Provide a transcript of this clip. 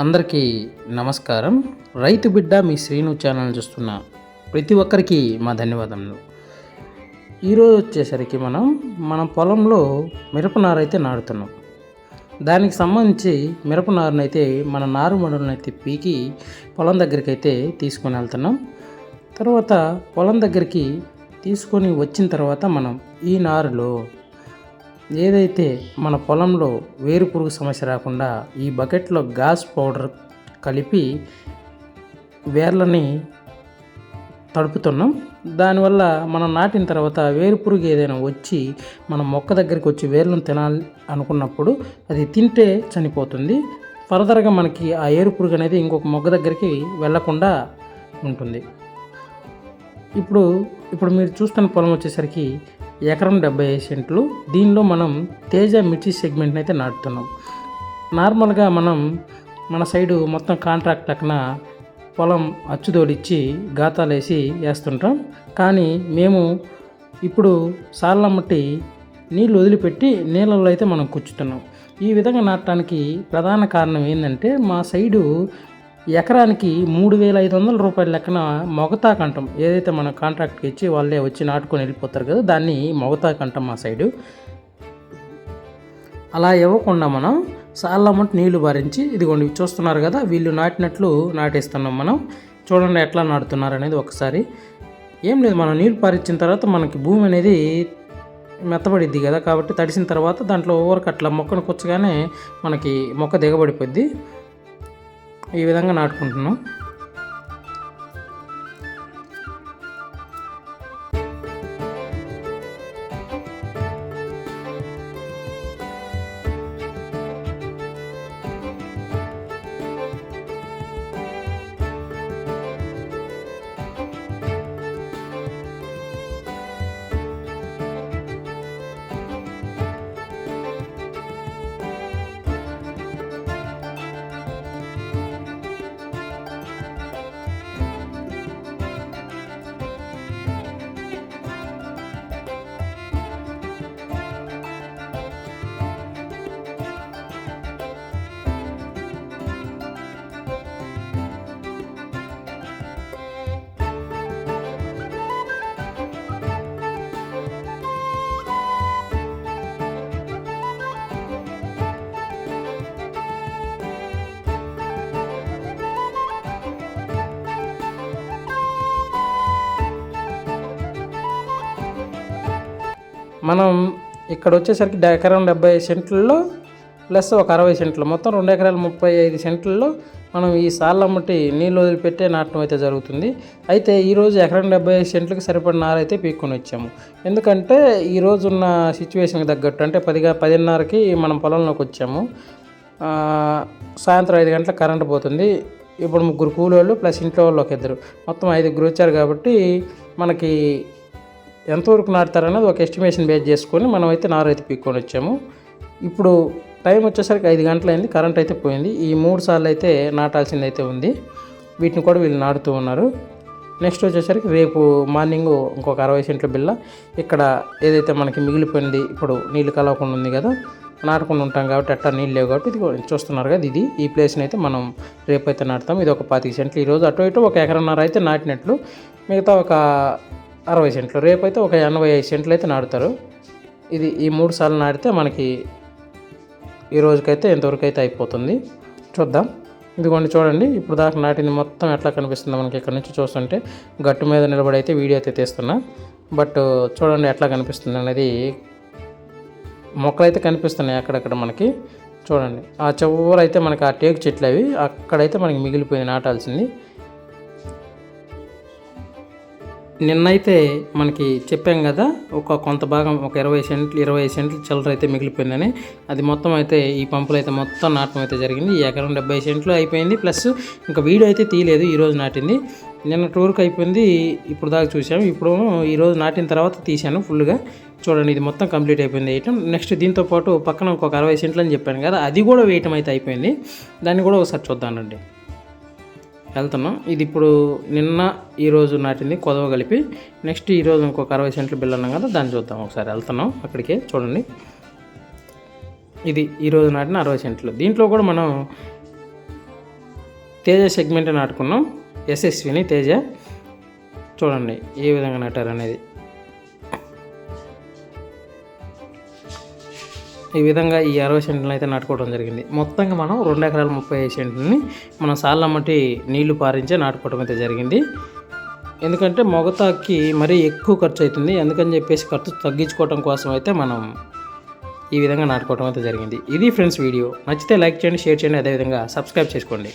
అందరికీ నమస్కారం. రైతు బిడ్డ మీ శ్రీను ఛానల్ చూస్తున్న ప్రతి ఒక్కరికి మా ధన్యవాదములు. ఈరోజు వచ్చేసరికి మనం మన పొలంలో మిరపనారు అయితే నాడుతున్నాం దానికి సంబంధించి మిరపనారుని అయితే మన నారుమడులను అయితే పీకి పొలం దగ్గరికి అయితే తీసుకొని వెళ్తున్నాం. తర్వాత పొలం దగ్గరికి తీసుకొని వచ్చిన తర్వాత మనం ఈ నారులో ఏదైతే మన పొలంలో వేరు పురుగు సమస్య రాకుండా ఈ బకెట్లో గాస్ పౌడర్ కలిపి వేర్లని తడుపుతున్నాం. దానివల్ల మనం నాటిన తర్వాత వేరు పురుగు ఏదైనా వచ్చి మన మొక్క దగ్గరికి వచ్చి వేర్లను తినాలి అనుకున్నప్పుడు అది తింటే చనిపోతుంది. ఫర్దర్గా మనకి ఆ ఏరుపురుగు అనేది ఇంకొక మొక్క దగ్గరికి వెళ్ళకుండా ఉంటుంది. ఇప్పుడు ఇప్పుడు మీరు చూస్తున్న పొలం వచ్చేసరికి ఎకరం డెబ్బై ఐదు సెంట్లు. దీనిలో మనం తేజ మిర్చి సెగ్మెంట్ని అయితే నాటుతున్నాం. నార్మల్గా మనం మన సైడు మొత్తం కాంట్రాక్ట్ లెక్కన పొలం అచ్చుదోడిచ్చి గాతాలు వేసి వేస్తుంటాం. కానీ మేము ఇప్పుడు సార్ల మట్టి నీళ్ళు వదిలిపెట్టి నీళ్ళల్లో అయితే మనం కూర్చుతున్నాం. ఈ విధంగా నాటడానికి ప్రధాన కారణం ఏంటంటే మా సైడు ఎకరానికి మూడు వేల ఐదు వందల రూపాయల లెక్కన మొగతా అంటాం ఏదైతే మనం కాంట్రాక్ట్కి ఇచ్చి వాళ్ళే వచ్చి నాటుకొని వెళ్ళిపోతారు కదా దాన్ని మొగతా అంటాం మా సైడు అలా ఇవ్వకుండా మనం సాళ్ళమ్మటి నీళ్ళు భరించి ఇదిగోండి చూస్తున్నారు కదా వీళ్ళు నాటినట్లు నాటేస్తున్నాం మనం. చూడండి ఎట్లా నాటుతున్నారు అనేది ఒకసారి. ఏం లేదు మనం నీళ్ళు పారించిన తర్వాత మనకి భూమి అనేది మెత్తబడిద్ది కదా కాబట్టి తడిసిన తర్వాత దాంట్లో ఊరకు మొక్కను కూర్చగానే మనకి మొక్క దిగబడిపోద్ది. ఈ విధంగా నాటుకుంటున్నాం. మనం ఇక్కడ వచ్చేసరికి ఎకరం డెబ్బై సెంట్లలో ప్లస్ ఒక అరవై సెంట్లు. మొత్తం రెండు ఎకరాల ముప్పై ఐదు సెంట్లలో మనం ఈ సాళ్ళమ్మటి నీళ్ళు వదిలిపెట్టే నాటడం అయితే జరుగుతుంది. అయితే ఈరోజు ఎకరం డెబ్బై ఐదు సెంట్లకు సరిపడిన నార అయితే పీక్కొని వచ్చాము. ఎందుకంటే ఈ ఉన్న సిచ్యువేషన్కి తగ్గట్టు అంటే పదిగా పదిన్నరకి మనం పొలంలోకి వచ్చాము. సాయంత్రం ఐదు గంటలకు కరెంట్ పోతుంది. ఇప్పుడు ముగ్గురు కూలోళ్ళు ప్లస్ ఇంట్లో వాళ్ళు ఒక ఇద్దరు. మొత్తం ఐదుగురు వచ్చారు కాబట్టి మనకి ఎంతవరకు నాటుతారనేది ఒక ఎస్టిమేషన్ బేస్ చేసుకొని మనం అయితే నారు అయితే పీక్కొని వచ్చాము. ఇప్పుడు టైం వచ్చేసరికి ఐదు గంటలైంది కరెంట్ అయితే పోయింది. ఈ మూడు సార్లు అయితే నాటాల్సింది అయితే ఉంది. వీటిని కూడా వీళ్ళు నాటుతూ ఉన్నారు. నెక్స్ట్ వచ్చేసరికి రేపు మార్నింగ్ ఇంకొక అరవై సెంట్ల బిల్ల ఇక్కడ ఏదైతే మనకి మిగిలిపోయింది ఇప్పుడు నీళ్ళు కలవకుండా ఉంది కదా నాటుకుండా ఉంటాం కాబట్టి అట్టా నీళ్ళు లేవు కాబట్టి ఇది చూస్తున్నారు కదా ఇది. ఈ ప్లేస్ని అయితే మనం రేపు అయితే నాటుతాం. ఇది ఒక పాతిక సెంట్లు. ఈరోజు అటు ఇటు ఒక ఎకరన్నర అయితే నాటినట్లు. మిగతా ఒక అరవై సెంట్లు. రేపు అయితే ఒక ఎనభై ఐదు సెంట్లు అయితే నాటుతారు. ఇది ఈ మూడు సార్లు నాటితే మనకి ఈ రోజుకైతే ఎంతవరకు అయితే అయిపోతుంది. చూద్దాం. ఇదిగోండి చూడండి. ఇప్పుడు దాకా నాటింది మొత్తం ఎట్లా కనిపిస్తుంది మనకి ఇక్కడ నుంచి చూస్తుంటే గట్టు మీద నిలబడి అయితే వీడియో అయితే తీస్తున్నా. బట్ చూడండి ఎట్లా కనిపిస్తుంది అనేది మొక్కలు అయితే కనిపిస్తున్నాయి అక్కడక్కడ మనకి. చూడండి. ఆ చివరైతే అయితే మనకి ఆ టేకు చెట్లు అవి. అక్కడైతే మనకి మిగిలిపోయింది నాటాల్సింది. నిన్నైతే మనకి చెప్పాం కదా ఒక కొంత భాగం ఒక ఇరవై సెంట్లు ఇరవై సెంట్లు చిల్లర అయితే మిగిలిపోయిందని. అది మొత్తం అయితే ఈ పంపులు అయితే మొత్తం నాటడం అయితే జరిగింది. ఈ ఎకరం డెబ్బై సెంట్లు అయిపోయింది. ప్లస్ ఇంకా వీడియో అయితే తీయలేదు ఈరోజు నాటింది. నిన్న టూర్కి అయిపోయింది ఇప్పుడు దాకా చూసాము ఇప్పుడు ఈరోజు నాటిన తర్వాత తీశాను ఫుల్గా చూడండి ఇది మొత్తం కంప్లీట్ అయిపోయింది వేయటం. నెక్స్ట్ దీంతో పాటు పక్కన ఇంకొక అరవై సెంట్లు అని చెప్పాను కదా అది కూడా వేయటం అయితే అయిపోయింది. దాన్ని కూడా ఒకసారి చూద్దానండి వెళ్తున్నాం. ఇది ఇప్పుడు నిన్న ఈరోజు నాటింది కొదవ కలిపి నెక్స్ట్ ఈరోజు ఇంకొక అరవై సెంట్లు బిల్ అన్నాం కదా దాన్ని చూద్దాం ఒకసారి. వెళ్తున్నాం అక్కడికే చూడండి. ఇది ఈరోజు నాటిన అరవై సెంట్లు. దీంట్లో కూడా మనం తేజ సెగ్మెంట్ నాటుకున్నాం. ఎస్ఎస్విని తేజ. చూడండి ఏ విధంగా నాటారు అనేది ఈ విధంగా ఈ అరవై సెంట్లను అయితే నాటుకోవడం జరిగింది. మొత్తంగా మనం రెండు ఎకరాల ముప్పై ఐదు సెంట్లని మనం సాళ్ళమ్మటి నీళ్ళు పారించే నాటుకోవడం అయితే జరిగింది. ఎందుకంటే మొగతాకి మరీ ఎక్కువ ఖర్చు అవుతుంది. అందుకని చెప్పేసి ఖర్చు తగ్గించుకోవడం కోసం అయితే మనం ఈ విధంగా నాటుకోవడం అయితే జరిగింది. ఇది ఫ్రెండ్స్ వీడియో. నచ్చితే లైక్ చేయండి షేర్ చేయండి అదేవిధంగా సబ్స్క్రైబ్ చేసుకోండి.